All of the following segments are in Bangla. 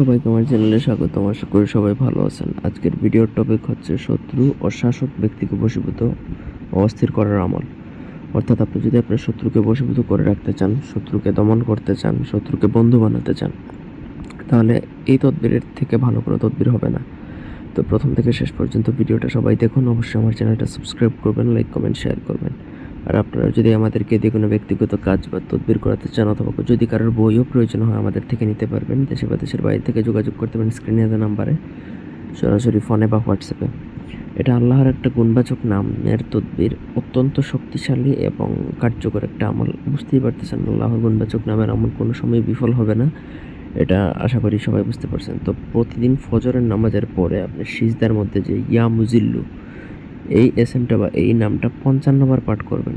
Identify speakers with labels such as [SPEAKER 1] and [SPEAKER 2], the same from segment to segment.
[SPEAKER 1] সবাইকে আমার চ্যানেলে স্বাগত। আশা করি সবাই ভালো আছেন। আজকের ভিডিওর টপিক হচ্ছে শত্রু ও শাসক ব্যক্তিকে বশীভূত অস্থির করার আমল। অর্থাৎ আপনি যদি আপনার শত্রুকে বশীভূত করে রাখতে চান, শত্রুকে দমন করতে চান, শত্রুকে বন্ধু বানাতে চান, তাহলে এই তদবিরের থেকে ভালো কোনো তদবির হবে না। তো প্রথম থেকে শেষ পর্যন্ত ভিডিওটা সবাই দেখুন। অবশ্যই আমার চ্যানেলটা সাবস্ক্রাইব করবেন লাইক কমেন্ট শেয়ার করবেন। আর আপনারা যদি আমাদেরকে দিয়ে কোনো ব্যক্তিগত কাজ বা তদবির করাতে চান অথবা যদি কারোর বইও প্রয়োজন হয় আমাদের থেকে নিতে পারবেন। দেশে বা দেশের বাইরে থেকে যোগাযোগ করতে পারেন স্ক্রিনে দেওয়া নাম্বারে, সরাসরি ফোনে বা হোয়াটসঅ্যাপে। এটা আল্লাহর একটা গুণবাচক নামের তদবির অত্যন্ত শক্তিশালী এবং কার্যকর একটা আমল। বুঝতেই পারতেছেন, আল্লাহর গুণবাচক নামের আমল কোনো সময় বিফল হবে না। এটা আশা করি সবাই বুঝতে পারছেন। তো প্রতিদিন ফজরের নামাজের পরে আপনি সিজদার মধ্যে যে ইয়া মুজিল্লু এই এসএমটা বা এই নামটা পঞ্চান্ন বার পাঠ করবেন।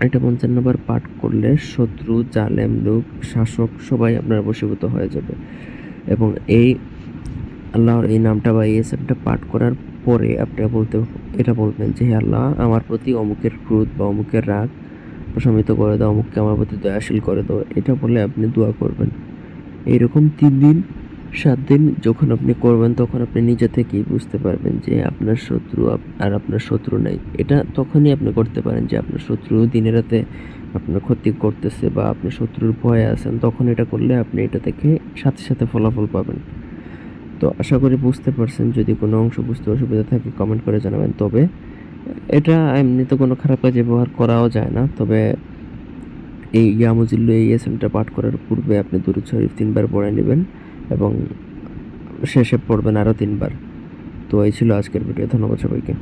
[SPEAKER 1] এটা পঞ্চান্ন বার পাঠ করলে শত্রু, জালেম, লোক, শাসক সবাই আপনার বশীভূত হয়ে যাবে। এবং এই আল্লাহর এই নামটা বা এই এসএমটা পাঠ করার পরে আপনি বলতে, এটা বলবেন যে, হে আল্লাহ, আমার প্রতি অমুকের ক্রোধ বা অমুকের রাগ প্রশমিত করে দাও, অমুককে আমার প্রতি দয়াশীল করে দাও। এটা বলে আপনি দোয়া করবেন। এইরকম তিন দিন সাত দিন যখন আপনি করবেন, তখন আপনি নিজে থেকেই বুঝতে পারবেন যে আপনার শত্রু আর আপনার শত্রু নাই। এটা তখনই আপনি করতে পারেন যে আপনার শত্রু দিনে রাতে আপনার ক্ষতি করতেছে বা আপনি শত্রুর ভয়ে আছেন, তখন এটা করলে আপনি এটা থেকে সাথে সাথে ফলাফল পাবেন। তো আশা করি বুঝতে পারছেন, যদি কোনো অংশ বুঝতে অসুবিধা থাকে কমেন্ট করে জানাবেন। তবে এটা এমনিতে কোনো খারাপ কাজে ব্যবহার করাও যায় না। তবে এই ইয়ামুজিল্লু এই এসএমটা পাঠ করার পূর্বে আপনি দুরুদ শরীফ তিনবার পড়ে নেবেন। এবং শেষে পড়বেন আরও তিনবার। তো এই ছিল আজকের ভিডিও। ধন্যবাদ সবাইকে।